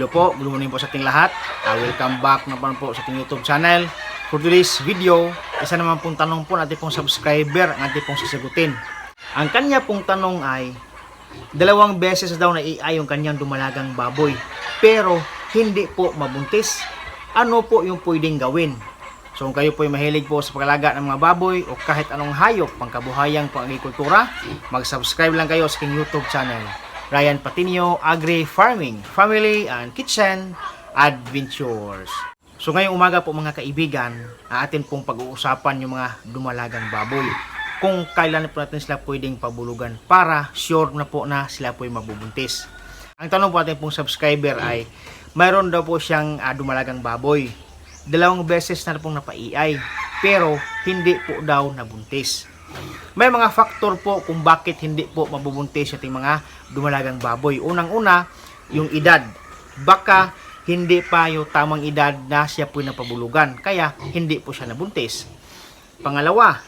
Hello po, good morning po sa ating lahat. Uh, welcome back naman po sa ating YouTube channel. For today's video, isa naman pong tanong po natin pong subscriber ang ating pong sasagutin. Ang kanya pong tanong ay, dalawang beses daw na AI yung kanyang dumalagang baboy, pero hindi po mabuntis. Ano po yung pwedeng gawin? So kung kayo po ay mahilig po sa pagalaga ng mga baboy o kahit anong hayop pangkabuhayang pang-agrikultura, mag-subscribe lang kayo sa aking YouTube channel. Ryan Patinio Agri Farming, Family and Kitchen Adventures. So ngayong umaga po mga kaibigan, atin pong pag-uusapan yung mga dumalagang baboy. Kung kailan po natin sila pwedeng pabulugan para sure na po na sila po ay mabubuntis. Ang tanong po ating pong subscriber ay, mayroon daw po siyang ah, dumalagang baboy. Dalawang beses na pong napa-EI, pero hindi po daw nabuntis. May mga faktor po kung bakit hindi po mabubuntis ating mga dumalagang baboy. Unang-una, yung edad. Baka hindi pa yung tamang edad na siya po napabulugan. Kaya hindi po siya nabuntis. Pangalawa,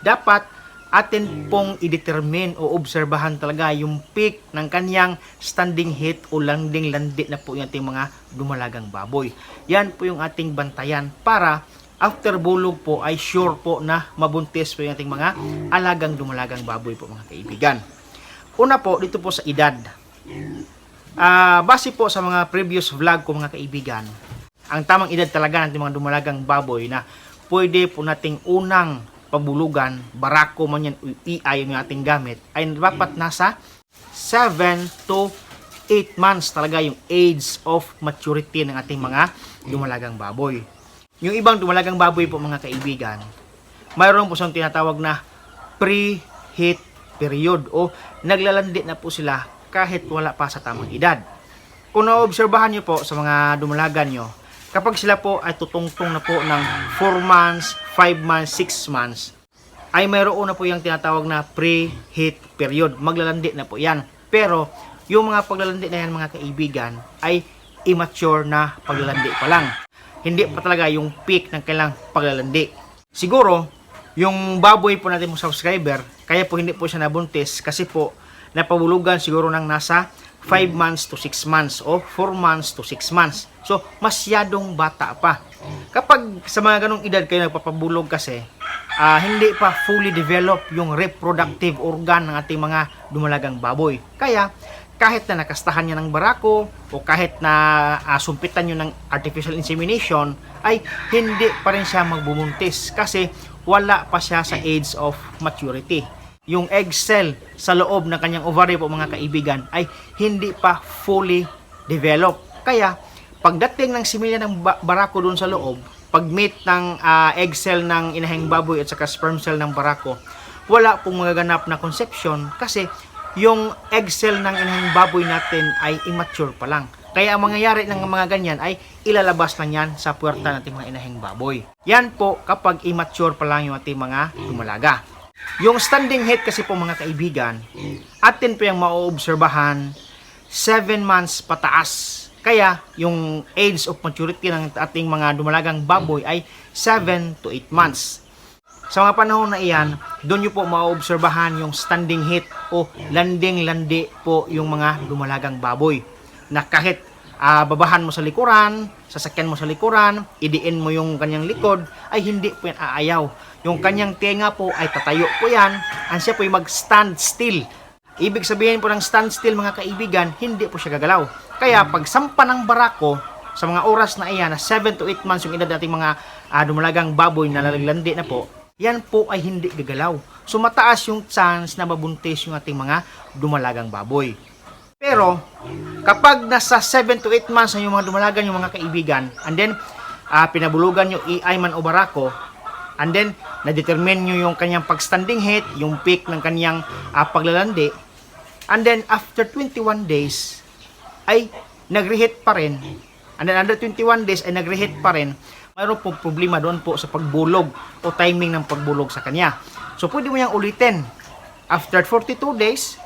dapat atin pong i-determine o obserbahan talaga yung peak ng kanyang standing heat o landing landi na po yung ating mga dumalagang baboy. Yan po yung ating bantayan para after bulog po ay sure po na mabuntis po yung ating mga alagang dumalagang baboy po mga kaibigan. Una po dito po sa edad. Ah, base po sa mga previous vlog ko mga kaibigan, ang tamang edad talaga ng mga dumalagang baboy na pwede po nating unang pabulugan, barako man yan, EI yung ating gamit, ay dapat nasa 7 to 8 months talaga yung age of maturity ng ating mga dumalagang baboy. Yung ibang dumalagang baboy po mga kaibigan, mayroon po siyang tinatawag na pre-heat period o naglalandi na po sila kahit wala pa sa tamang edad. Kung naobserbahan nyo po sa mga dumalagan nyo, kapag sila po ay tutungtong na po ng 4 months, 5 months, 6 months, ay mayroon na po yung tinatawag na pre-heat period. Maglalandi na po yan. Pero, yung mga paglalandi na yan mga kaibigan, ay immature na paglalandi pa lang. Hindi pa talaga yung peak ng kailang paglalandi. Siguro, yung baboy po natin mga subscriber, kaya po hindi po siya nabuntis kasi po napabulugan siguro ng nasa 5 months to 6 months o 4 months to 6 months. So, masyadong bata pa. Kapag sa mga ganong edad kayo nagpapabulog kasi, ah, hindi pa fully develop yung reproductive organ ng ating mga dumalagang baboy. Kaya, kahit na nakastahan niya ng barako o kahit na ah, sumpitan niyo ng artificial insemination, ay hindi pa rin siya magbubuntis kasi wala pa siya sa age of maturity yung egg cell sa loob ng kanyang ovary po mga kaibigan ay hindi pa fully develop. Kaya pagdating ng similya ng ba- barako doon sa loob, pag-meet ng ah, egg cell ng inahing baboy at saka sperm cell ng barako, wala pong magaganap na conception kasi yung egg cell ng inahing baboy natin ay immature pa lang. Kaya ang mangyayari ng mga ganyan ay ilalabas lang yan sa puwerta nating mga inahing baboy. Yan po kapag immature pa lang yung ating mga dumalaga. Yung standing heat kasi po mga kaibigan, atin po yung maoobserbahan 7 months pataas. Kaya yung age of maturity ng ating mga dumalagang baboy ay 7 to 8 months. Sa mga panahon na iyan, doon nyo po maoobserbahan yung standing heat o landing-landi po yung mga dumalagang baboy. Na kahit ah, babahan mo sa likuran, sasakyan mo sa likuran, idiin mo yung kanyang likod, ay hindi po yan aayaw. Yung kanyang tenga po ay tatayo po yan, ang siya po ay mag-stand still. Ibig sabihin po ng stand still mga kaibigan, hindi po siya gagalaw. Kaya pag sampa ng barako, sa mga oras na iyan, na 7 to 8 months yung edad nating mga ah, dumalagang baboy na nalaglandi na po, yan po ay hindi gagalaw. So mataas yung chance na mabuntis yung ating mga dumalagang baboy. Pero, kapag nasa 7 to 8 months na yung mga dumalagan yung mga kaibigan, and then, ah, pinabulugan yung EI man o barako, and then, na-determine nyo yung kanyang pag-standing heat, yung peak ng kanyang ah, paglalandi, and then, after 21 days, ay nag-reheat pa rin, and then, under 21 days, ay nag-reheat pa rin, mayroon po problema doon po sa pagbulog o timing ng pagbulog sa kanya. So, pwede mo niyang ulitin. After 42 days,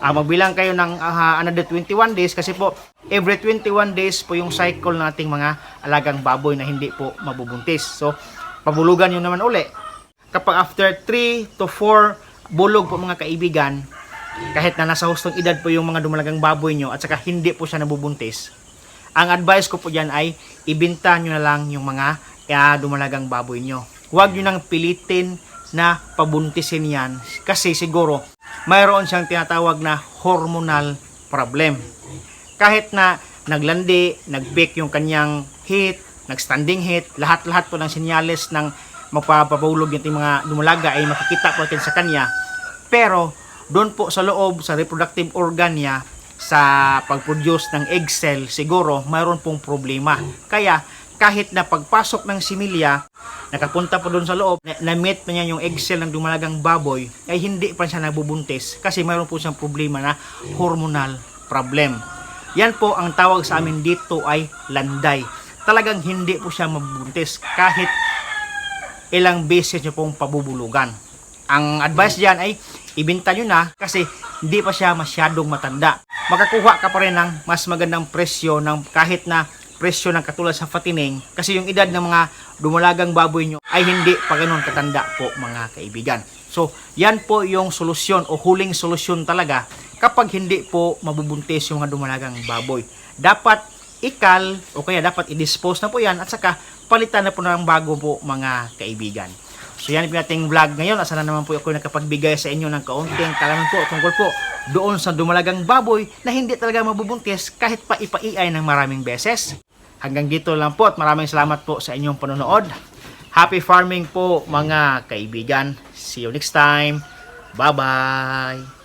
Ah, magbilang kayo ng ah, another 21 days kasi po every 21 days po yung cycle ng ating mga alagang baboy na hindi po mabubuntis. So, pabulugan nyo naman uli. Kapag after 3 to 4 bulog po mga kaibigan, kahit na nasa hustong edad po yung mga dumalagang baboy nyo at saka hindi po siya nabubuntis, ang advice ko po dyan ay ibenta nyo na lang yung mga ah, dumalagang baboy nyo. Huwag nyo nang pilitin na pabuntisin yan kasi siguro mayroon siyang tinatawag na hormonal problem. Kahit na naglandi, nag-peak yung kanyang heat, nag-standing heat, lahat-lahat po ng senyales ng mapapabulog yung mga dumalaga ay makikita po natin sa kanya. Pero doon po sa loob, sa reproductive organ niya, sa pag-produce ng egg cell, siguro mayroon pong problema. Kaya kahit na pagpasok ng similya, nakapunta po doon sa loob, na- na-meet pa niya yung egg cell ng dumalagang baboy, ay hindi pa siya nabubuntis kasi mayroon po siyang problema na hormonal problem. Yan po ang tawag sa amin dito ay landay. Talagang hindi po siya mabubuntis kahit ilang beses nyo pong pabubulugan. Ang advice diyan ay ibenta nyo na kasi hindi pa siya masyadong matanda. Makakuha ka pa rin ng mas magandang presyo ng kahit na presyo ng katulad sa patining kasi yung edad ng mga dumalagang baboy nyo ay hindi pa ganun katanda po mga kaibigan. So, yan po yung solusyon o huling solusyon talaga kapag hindi po mabubuntis yung mga dumalagang baboy. Dapat ikal o kaya dapat i-dispose na po yan at saka palitan na po ng bago po mga kaibigan. So yan po ating vlog ngayon. Asa na naman po ako nakapagbigay sa inyo ng kaunting kalaman po tungkol po doon sa dumalagang baboy na hindi talaga mabubuntis kahit pa ipaiay ng maraming beses. Hanggang dito lang po at maraming salamat po sa inyong panonood. Happy farming po mga kaibigan. See you next time. Bye-bye.